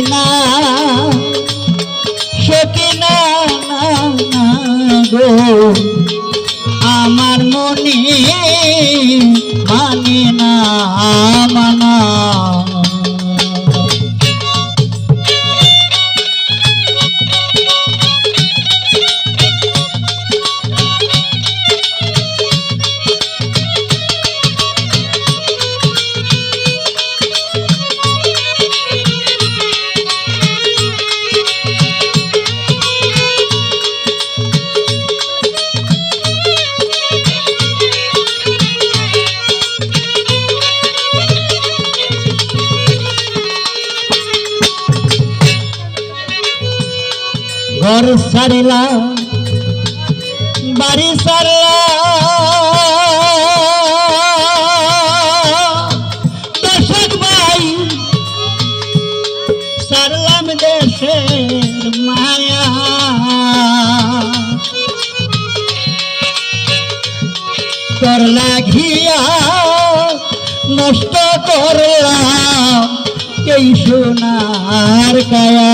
সকিনা ঘর সারিলা বাড়ি সারলা দর্শক ভাই সারলাম দেশের মায়া। তোর লাগিয়া নষ্ট করলাম এই সোনার কায়া।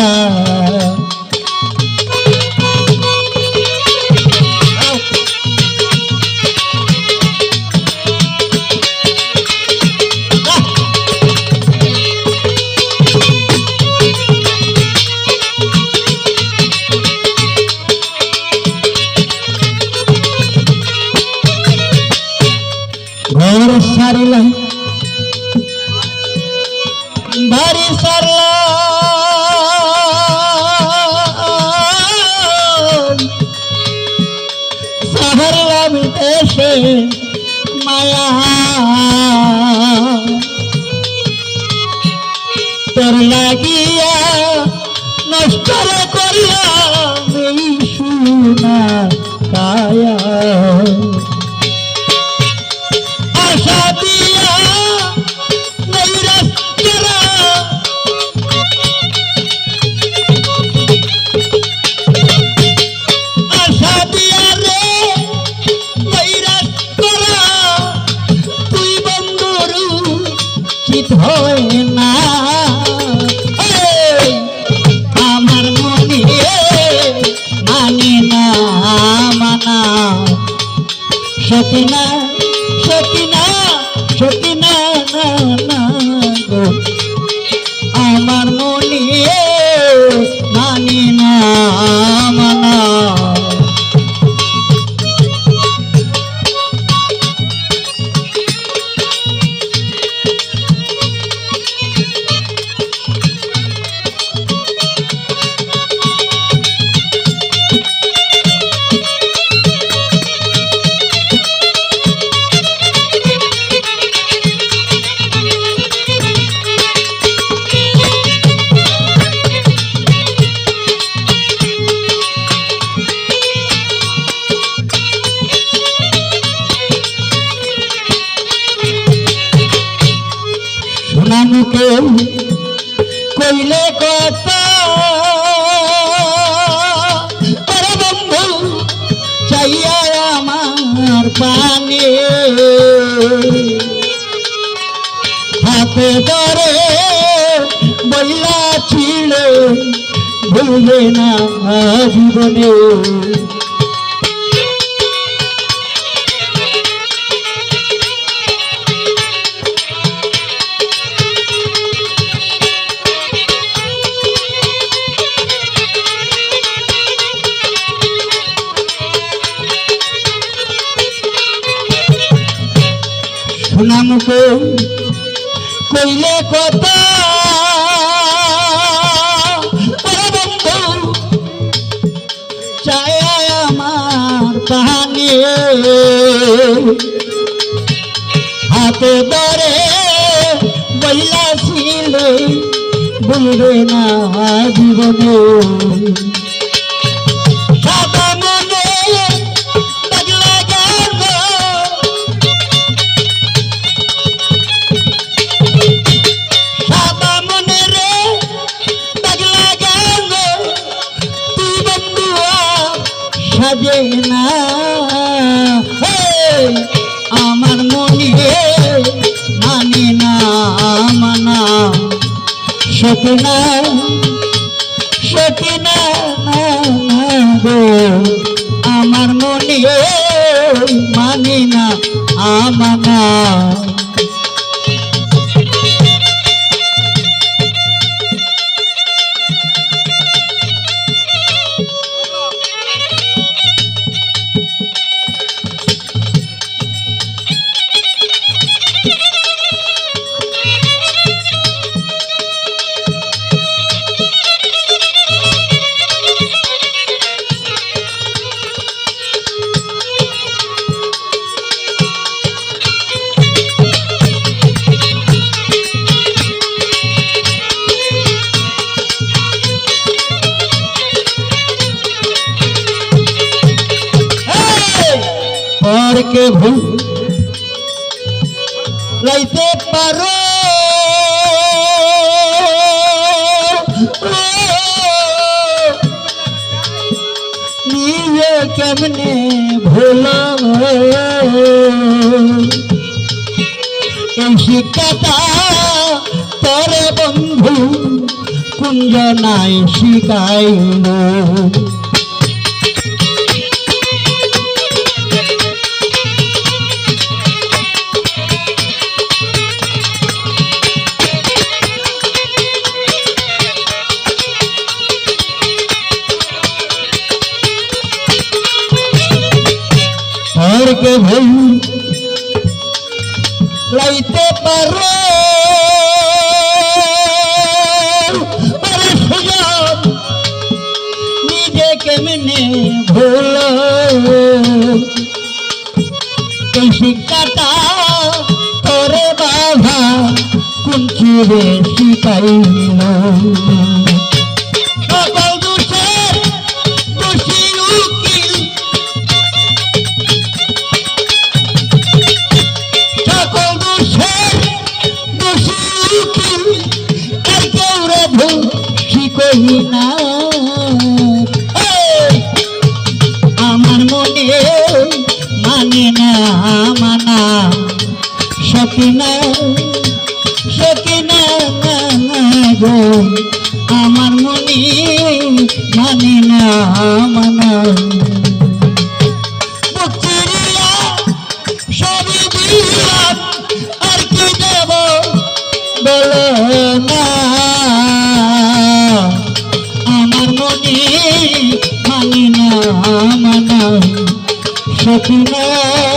দেশে মায়া। তোর লাগিয়া নষ্ট করলাম সকিনা সতীনা সকিনা সোনা মুখে কইলে কথা বন্ধু, চাইয়া আমার পানি। হাতে ধরে বইলা ছিল ভুলে না জীবনে। কইলে কথা আমার কাহানি। হাতে ধরে বইলা ছিল বলবে না জীবনে। মানে না সকিনা না আমার মনে মানি না আমানা পরকে ভুল? লাইতে পারো। নিজে কেমনে ভুল এই শিক্ষাটা তরে বন্ধু কুঞ্জ নাই শিখাইল পরকে ভুল। লাইতে পারো। নিজে কেমনে ভুল। শিক্ষাটা তোরে বাবা কুঞ্চি রে শিখাইল না। আমার মনে মানে না, মানা। সকিনা সকিনা গো। আমার মনে মানে না, মানা। সবই আর কি দেব বলো না। মনে মানি মানা সখিনা